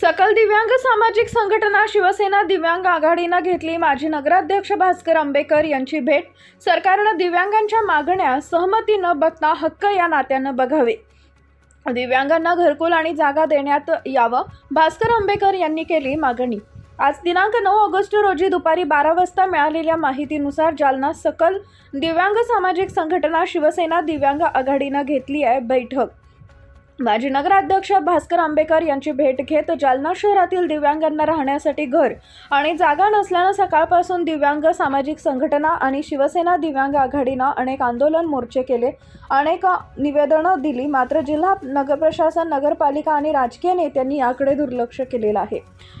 सकल दिव्यांग सामाजिक संघटना शिवसेना दिव्यांग आघाडीनं घेतली. माजी नगराध्यक्ष भास्कर आंबेकर यांची भेट. सरकारनं दिव्यांगांच्या मागण्या सहमती न बघता हक्क या नात्यानं बघावे. दिव्यांगांना घरकुल आणि जागा देण्यात यावं भास्कर आंबेकर यांनी केली मागणी. आज दिनांक नऊ ऑगस्ट रोजी दुपारी बारा वाजता मिळालेल्या माहितीनुसार जालना सकल दिव्यांग सामाजिक संघटना शिवसेना दिव्यांग आघाडीनं घेतली आहे बैठक. माजी नगराध्यक्ष भास्कर आंबेकर यांची भेट घेत जालना शहरातील दिव्यांगांना राहण्यासाठी घर आणि जागा नसल्यानं सकाळपासून दिव्यांग सामाजिक संघटना आणि शिवसेना दिव्यांग आघाडीनं अनेक आंदोलन मोर्चे केले. अनेक निवेदनं दिली. मात्र जिल्हा नगर प्रशासन नगरपालिका आणि राजकीय नेत्यांनी याकडे दुर्लक्ष केलेलं आहे.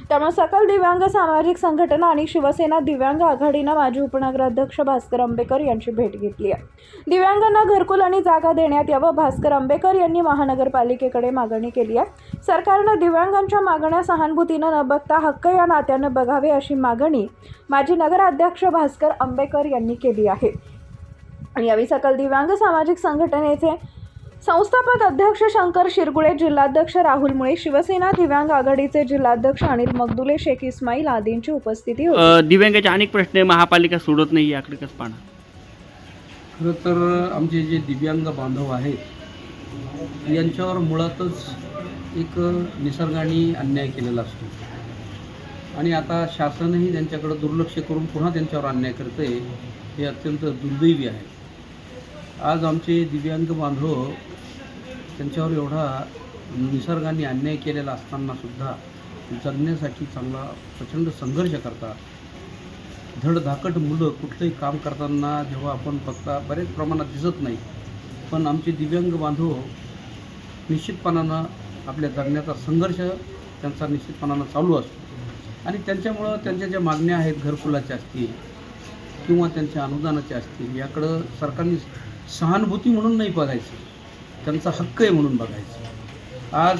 त्यामुळे सकल दिव्यांग सामाजिक संघटना आणि शिवसेना दिव्यांग आघाडीनं माजी उपनगराध्यक्ष भास्कर आंबेकर यांची भेट घेतली आहे. दिव्यांगांना घरकुल आणि जागा देण्यात यावं भास्कर आंबेकर यांनी महानगरपालिका महानगरपालिकेकडे मागणी केली आहे. सरकारनं दिव्यांगांच्या मागण्या सहानुभूतीनं न बघता हक्क या नात्यानं बघावे अशी मागणी माजी नगराध्यक्ष भास्कर आंबेकर यांनी केली आहे. आणि यावेळी सकल दिव्यांग सामाजिक संघटनेचे संस्थापक अध्यक्ष शंकर शिरगुळे जिल्हाध्यक्ष राहुल मुळे शिवसेना दिव्यांग आघाडीचे जिल्हाध्यक्ष अनिल मगदुले शेख इस्माईल आदींची उपस्थिती होती. दिव्यांगाचे अनेक प्रश्न महापालिका सोडत नाही याकडे कसं पाहणार? खरं तर आमचे जे दिव्यांग बांधव आहेत यांच्यावर मुळातच एक निसर्गाने अन्याय केलेला असतो. आणि आता शासनही त्यांच्याकडे दुर्लक्ष करून पुन्हा त्यांच्यावर अन्याय करते हे अत्यंत दुर्दैवी आहे. आज आमचे दिव्यांग बांधव त्यांच्यावर एवढा निसर्गाने अन्याय केलेला असतानासुद्धा जगण्यासाठी चांगला प्रचंड संघर्ष करतात. धडधाकट मुलं कुठलंही काम करताना जेव्हा आपण बघता बरेच प्रमाणात दिसत नाही. पण आमचे दिव्यांग बांधव निश्चितपणानं आपल्या जगण्याचा संघर्ष त्यांचा निश्चितपणानं चालू असतो. आणि त्यांच्यामुळं त्यांच्या ज्या मागण्या आहेत घरकुलाच्या असतील किंवा त्यांच्या अनुदानाच्या असतील याकडं सरकारने सहानुभूती म्हणून नाही बघायचं. त्यांचा हक्क आहे म्हणून बघायचं. आज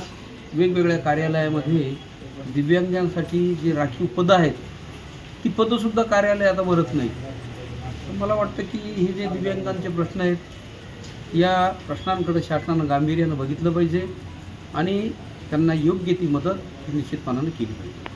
वेगवेगळ्या कार्यालयामध्ये दिव्यांगांसाठी जी राखीव पदं आहेत ती पदंसुद्धा कार्यालय आता भरत नाही मला वाटतं की हे जे दिव्यांगांचे प्रश्न आहेत या प्रश्नांकडे शासनानं गांभीर्यानं बघितलं पाहिजे आणि त्यांना योग्य ती मदत निश्चितपणानं केली पाहिजे.